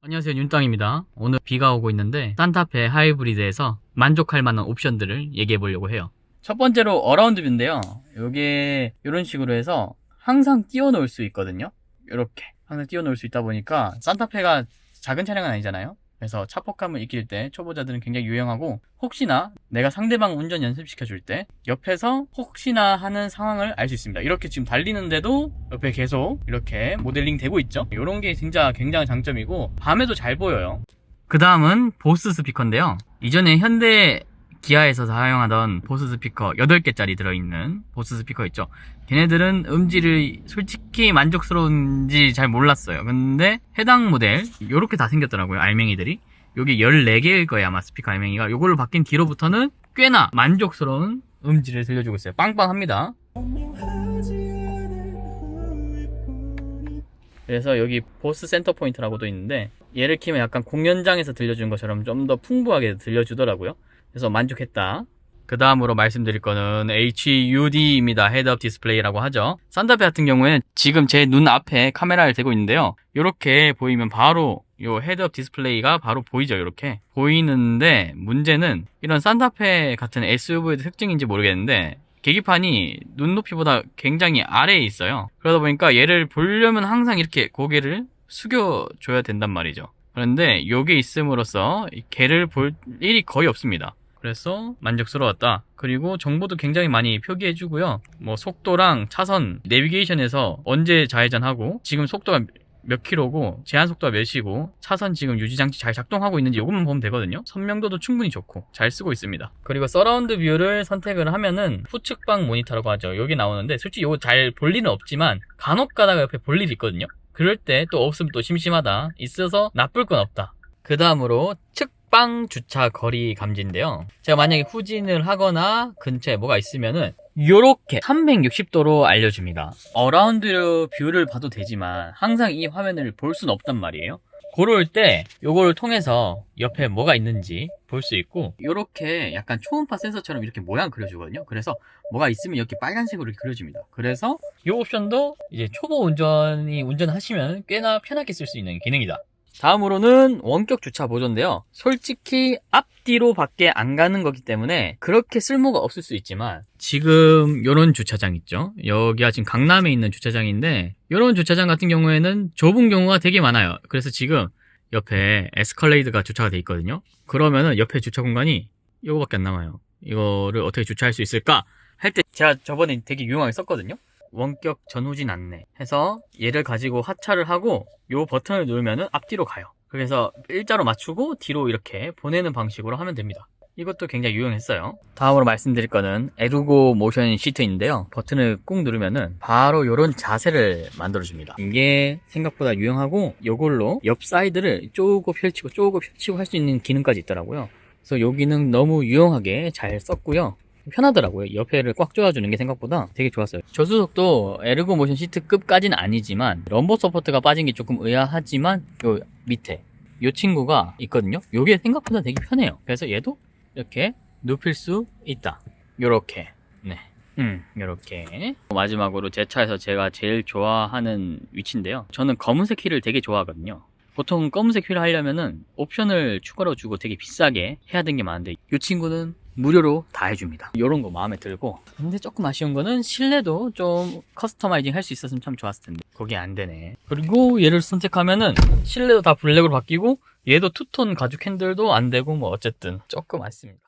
안녕하세요 윤땅입니다. 오늘 비가 오고 있는데 산타페 하이브리드에서 만족할 만한 옵션들을 얘기해 보려고 해요. 첫 번째로 어라운드 뷰인데요. 이게 이런 식으로 해서 항상 띄워 놓을 수 있거든요. 이렇게 항상 띄워 놓을 수 있다 보니까 산타페가 작은 차량은 아니잖아요 그래서 차폭함을 익힐 때 초보자들은 굉장히 유용하고 혹시나 내가 상대방 운전 연습시켜 줄 때 옆에서 혹시나 하는 상황을 알 수 있습니다. 이렇게 지금 달리는데도 옆에 계속 이렇게 모델링 되고 있죠. 이런 게 진짜 굉장한 장점이고 밤에도 잘 보여요. 그 다음은 보스 스피커인데요. 이전에 현대 기아에서 사용하던 보스 스피커 8개짜리 들어있는 보스 스피커 있죠. 걔네들은 음질이 솔직히 만족스러운지 잘 몰랐어요. 근데 해당 모델 요렇게 다 생겼더라고요. 알맹이들이. 여기 14개일 거예요. 아마 스피커 알맹이가. 요걸로 바뀐 뒤로부터는 꽤나 만족스러운 음질을 들려주고 있어요. 빵빵합니다. 그래서 여기 보스 센터 포인트라고도 있는데 얘를 키면 약간 공연장에서 들려주는 것처럼 좀 더 풍부하게 들려주더라고요. 그래서 만족했다. 그 다음으로 말씀드릴 거는 HUD입니다. 헤드업 디스플레이라고 하죠. 산타페 같은 경우에는 지금 제 눈 앞에 카메라를 대고 있는데요. 이렇게 보이면 바로 요 헤드업 디스플레이가 바로 보이죠. 이렇게 보이는데 문제는 이런 산타페 같은 SUV의 특징인지 모르겠는데 계기판이 눈높이보다 굉장히 아래에 있어요. 그러다 보니까 얘를 보려면 항상 이렇게 고개를 숙여줘야 된단 말이죠. 그런데 요게 있음으로써 걔를 볼 일이 거의 없습니다. 그래서 만족스러웠다. 그리고 정보도 굉장히 많이 표기해 주고요. 뭐 속도랑 차선, 내비게이션에서 언제 좌회전하고 지금 속도가 몇 킬로고 제한 속도가 몇이고 차선 지금 유지 장치 잘 작동하고 있는지 이것만 보면 되거든요. 선명도도 충분히 좋고 잘 쓰고 있습니다. 그리고 서라운드 뷰를 선택을 하면은 후측방 모니터라고 하죠. 여기 나오는데 솔직히 이거 잘 볼 일은 없지만 간혹 가다가 옆에 볼 일이 있거든요. 그럴 때 또 없으면 또 심심하다. 있어서 나쁠 건 없다. 그 다음으로 측 방 주차 거리 감지인데요. 제가 만약에 후진을 하거나 근처에 뭐가 있으면은 요렇게 360도로 알려줍니다. 어라운드 뷰를 봐도 되지만 항상 이 화면을 볼 수는 없단 말이에요. 그럴 때 요거를 통해서 옆에 뭐가 있는지 볼 수 있고 요렇게 약간 초음파 센서처럼 이렇게 모양 그려주거든요. 그래서 뭐가 있으면 이렇게 빨간색으로 이렇게 그려집니다. 그래서 이 옵션도 이제 초보 운전이 운전하시면 꽤나 편하게 쓸 수 있는 기능이다. 다음으로는 원격 주차 보조인데요. 솔직히 앞뒤로 밖에 안 가는 거기 때문에 그렇게 쓸모가 없을 수 있지만 지금 요런 주차장 있죠. 여기가 지금 강남에 있는 주차장인데 요런 주차장 같은 경우에는 좁은 경우가 되게 많아요. 그래서 지금 옆에 에스컬레이드가 주차가 돼 있거든요. 그러면은 옆에 주차 공간이 요거밖에 안 남아요. 이거를 어떻게 주차할 수 있을까? 할 때 제가 저번에 되게 유용하게 썼거든요. 원격 전후진 안내 해서 얘를 가지고 하차를 하고 요 버튼을 누르면은 앞뒤로 가요. 그래서 일자로 맞추고 뒤로 이렇게 보내는 방식으로 하면 됩니다. 이것도 굉장히 유용했어요. 다음으로 말씀드릴 거는 에르고 모션 시트인데요. 버튼을 꾹 누르면은 바로 이런 자세를 만들어줍니다. 이게 생각보다 유용하고 이걸로 옆 사이드를 쪼고 펼치고 쪼고 펼치고 할 수 있는 기능까지 있더라고요. 그래서 요 기능 너무 유용하게 잘 썼고요. 편하더라고요. 옆에를 꽉 조여주는 게 생각보다 되게 좋았어요. 저수석도 에르고 모션 시트급까지는 아니지만 럼버 서포트가 빠진 게 조금 의아하지만 요 밑에 요 친구가 있거든요. 요게 생각보다 되게 편해요. 그래서 얘도 이렇게 눕힐 수 있다. 요렇게. 네. 음, 요렇게. 마지막으로 제 차에서 제가 제일 좋아하는 위치인데요. 저는 검은색 휠을 되게 좋아하거든요. 보통 검은색 휠을 하려면은 옵션을 추가로 주고 되게 비싸게 해야 되는 게 많은데 이 친구는 무료로 다 해줍니다. 이런 거 마음에 들고 근데 조금 아쉬운 거는 실내도 좀 커스터마이징 할 수 있었으면 참 좋았을 텐데 그게 안 되네. 그리고 얘를 선택하면은 실내도 다 블랙으로 바뀌고 얘도 투톤 가죽 핸들도 안 되고 뭐 어쨌든 조금 아쉽습니다.